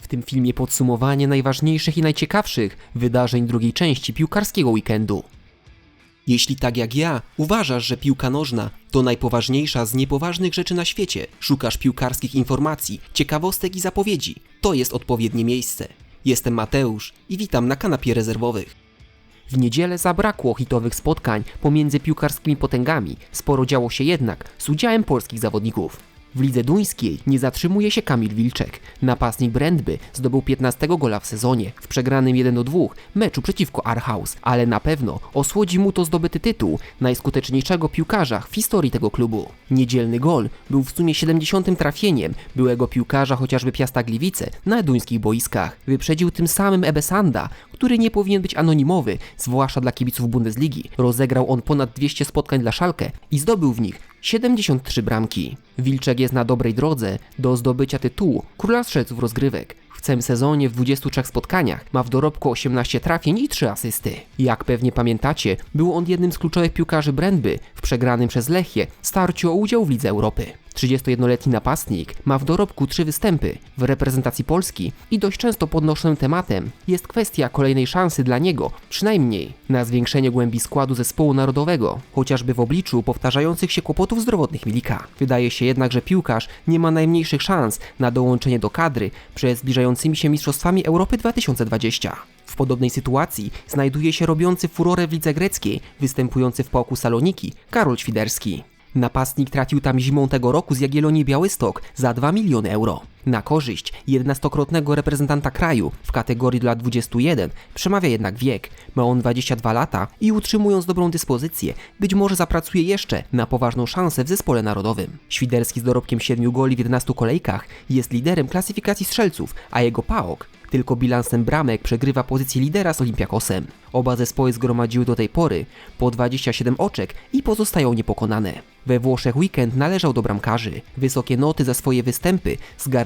W tym filmie podsumowanie najważniejszych i najciekawszych wydarzeń drugiej części piłkarskiego weekendu. Jeśli tak jak ja uważasz, że piłka nożna to najpoważniejsza z niepoważnych rzeczy na świecie, szukasz piłkarskich informacji, ciekawostek i zapowiedzi, to jest odpowiednie miejsce. Jestem Mateusz i witam na kanapie rezerwowych. W niedzielę zabrakło hitowych spotkań pomiędzy piłkarskimi potęgami, sporo działo się jednak z udziałem polskich zawodników. W lidze duńskiej nie zatrzymuje się Kamil Wilczek. Napastnik Brandby zdobył 15 gola w sezonie w przegranym 1-2 meczu przeciwko Arhaus, ale na pewno osłodzi mu to zdobyty tytuł najskuteczniejszego piłkarza w historii tego klubu. Niedzielny gol był w sumie 70 trafieniem byłego piłkarza chociażby Piasta Gliwice na duńskich boiskach. Wyprzedził tym samym Ebesanda, który nie powinien być anonimowy, zwłaszcza dla kibiców Bundesligi. Rozegrał on ponad 200 spotkań dla Szalkę i zdobył w nich 73 bramki. Wilczek jest na dobrej drodze do zdobycia tytułu króla strzelców rozgrywek. W całym sezonie w 23 spotkaniach ma w dorobku 18 trafień i 3 asysty. Jak pewnie pamiętacie, był on jednym z kluczowych piłkarzy Brędby w przegranym przez Lechię starciu o udział w Lidze Europy. 31-letni napastnik ma w dorobku trzy występy w reprezentacji Polski i dość często podnoszonym tematem jest kwestia kolejnej szansy dla niego, przynajmniej na zwiększenie głębi składu zespołu narodowego, chociażby w obliczu powtarzających się kłopotów zdrowotnych Milika. Wydaje się jednak, że piłkarz nie ma najmniejszych szans na dołączenie do kadry przed zbliżającymi się Mistrzostwami Europy 2020. W podobnej sytuacji znajduje się robiący furorę w lidze greckiej, występujący w Pałku Saloniki, Karol Świderski. Napastnik trafił tam zimą tego roku z Jagiellonii Białystok za 2 miliony euro. Na korzyść 11-krotnego reprezentanta kraju w kategorii dla 21 przemawia jednak wiek. Ma on 22 lata i utrzymując dobrą dyspozycję, być może zapracuje jeszcze na poważną szansę w zespole narodowym. Świderski z dorobkiem 7 goli w 11 kolejkach jest liderem klasyfikacji strzelców, a jego PAOK tylko bilansem bramek przegrywa pozycję lidera z Olympiakosem. Oba zespoły zgromadziły do tej pory po 27 oczek i pozostają niepokonane. We Włoszech weekend należał do bramkarzy. Wysokie noty za swoje występy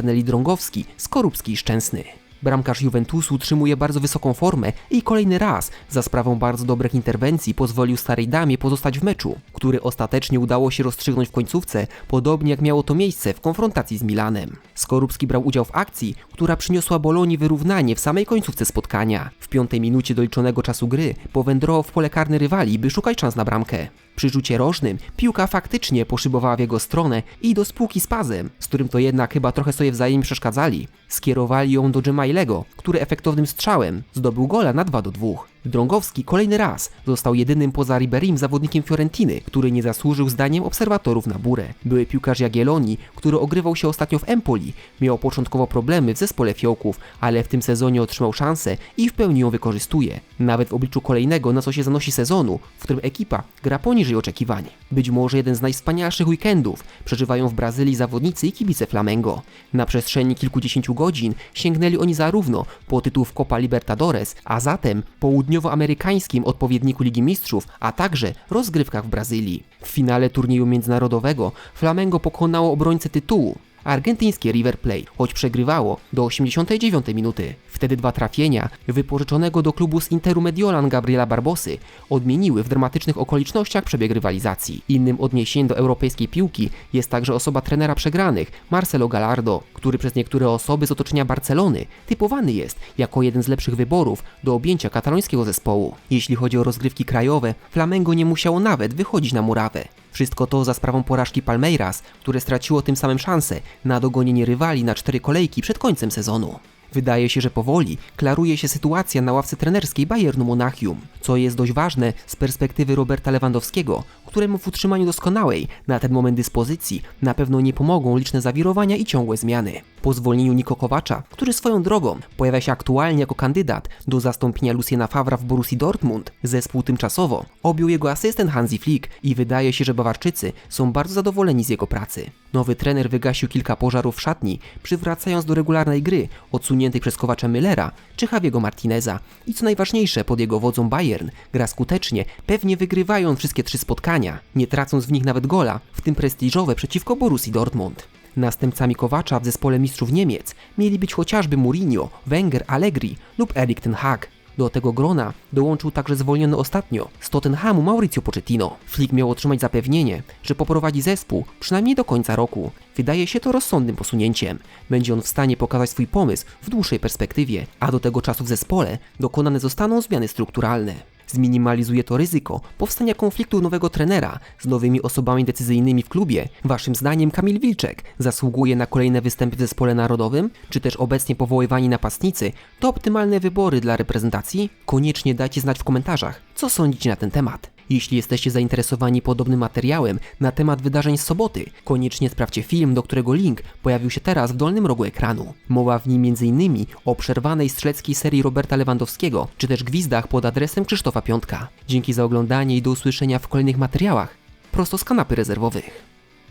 zgarnęli Drągowski, Skorupski i Szczęsny. Bramkarz Juventusu utrzymuje bardzo wysoką formę i kolejny raz za sprawą bardzo dobrych interwencji pozwolił starej damie pozostać w meczu, który ostatecznie udało się rozstrzygnąć w końcówce, podobnie jak miało to miejsce w konfrontacji z Milanem. Skorupski brał udział w akcji, która przyniosła Bolonii wyrównanie w samej końcówce spotkania. W piątej minucie doliczonego czasu gry powędrował w pole karne rywali, by szukać szans na bramkę. Przy rzucie rożnym piłka faktycznie poszybowała w jego stronę i do spółki z Pazem, z którym to jednak chyba trochę sobie wzajemnie przeszkadzali. Skierowali ją do Gemailego, który efektownym strzałem zdobył gola na 2 do 2. Drągowski kolejny raz został jedynym poza Riberim zawodnikiem Fiorentiny, który nie zasłużył zdaniem obserwatorów na burę. Były piłkarz Jagiellonii, który ogrywał się ostatnio w Empoli, miał początkowo problemy w zespole Fiołków, ale w tym sezonie otrzymał szansę i w pełni ją wykorzystuje. Nawet w obliczu kolejnego, na co się zanosi sezonu, w którym ekipa gra poniżej oczekiwań. Być może jeden z najwspanialszych weekendów przeżywają w Brazylii zawodnicy i kibice Flamengo. Na przestrzeni kilkudziesięciu godzin sięgnęli oni zarówno po tytuł w Copa Libertadores, a zatem południowo południowoamerykańskim odpowiedniku Ligi Mistrzów, a także rozgrywkach w Brazylii. W finale turnieju międzynarodowego Flamengo pokonało obrońcę tytułu, argentyńskie River Plate, choć przegrywało do 89 minuty. Wtedy dwa trafienia wypożyczonego do klubu z Interu Mediolan Gabriela Barbosy odmieniły w dramatycznych okolicznościach przebieg rywalizacji. Innym odniesieniem do europejskiej piłki jest także osoba trenera przegranych, Marcelo Gallardo, który przez niektóre osoby z otoczenia Barcelony typowany jest jako jeden z lepszych wyborów do objęcia katalońskiego zespołu. Jeśli chodzi o rozgrywki krajowe, Flamengo nie musiało nawet wychodzić na murawę. Wszystko to za sprawą porażki Palmeiras, które straciło tym samym szansę na dogonienie rywali na cztery kolejki przed końcem sezonu. Wydaje się, że powoli klaruje się sytuacja na ławce trenerskiej Bayernu Monachium, co jest dość ważne z perspektywy Roberta Lewandowskiego, któremu w utrzymaniu doskonałej na ten moment dyspozycji na pewno nie pomogą liczne zawirowania i ciągłe zmiany. Po zwolnieniu Niko Kowacza, który swoją drogą pojawia się aktualnie jako kandydat do zastąpienia Luciana Favra w Borussii Dortmund, zespół tymczasowo objął jego asystent Hansi Flick i wydaje się, że Bawarczycy są bardzo zadowoleni z jego pracy. Nowy trener wygasił kilka pożarów w szatni, przywracając do regularnej gry odsuniętej przez Kowacza Müllera czy Javiego Martineza i co najważniejsze pod jego wodzą Bayern gra skutecznie, pewnie wygrywając wszystkie trzy spotkania, nie tracąc w nich nawet gola, w tym prestiżowe przeciwko Borussii Dortmund. Następcami Kowacza w zespole mistrzów Niemiec mieli być chociażby Mourinho, Wenger, Allegri lub Erik ten Hag. Do tego grona dołączył także zwolniony ostatnio z Tottenhamu Mauricio Pochettino. Flick miał otrzymać zapewnienie, że poprowadzi zespół przynajmniej do końca roku. Wydaje się to rozsądnym posunięciem. Będzie on w stanie pokazać swój pomysł w dłuższej perspektywie, a do tego czasu w zespole dokonane zostaną zmiany strukturalne. Zminimalizuje to ryzyko powstania konfliktu nowego trenera z nowymi osobami decyzyjnymi w klubie. Waszym zdaniem Kamil Wilczek zasługuje na kolejne występy w zespole narodowym, czy też obecnie powoływani napastnicy to optymalne wybory dla reprezentacji? Koniecznie dajcie znać w komentarzach, co sądzicie na ten temat. Jeśli jesteście zainteresowani podobnym materiałem na temat wydarzeń z soboty, koniecznie sprawdźcie film, do którego link pojawił się teraz w dolnym rogu ekranu. Mowa w nim m.in. o przerwanej strzeleckiej serii Roberta Lewandowskiego, czy też gwizdach pod adresem Krzysztofa Piątka. Dzięki za oglądanie i do usłyszenia w kolejnych materiałach prosto z kanapy rezerwowych.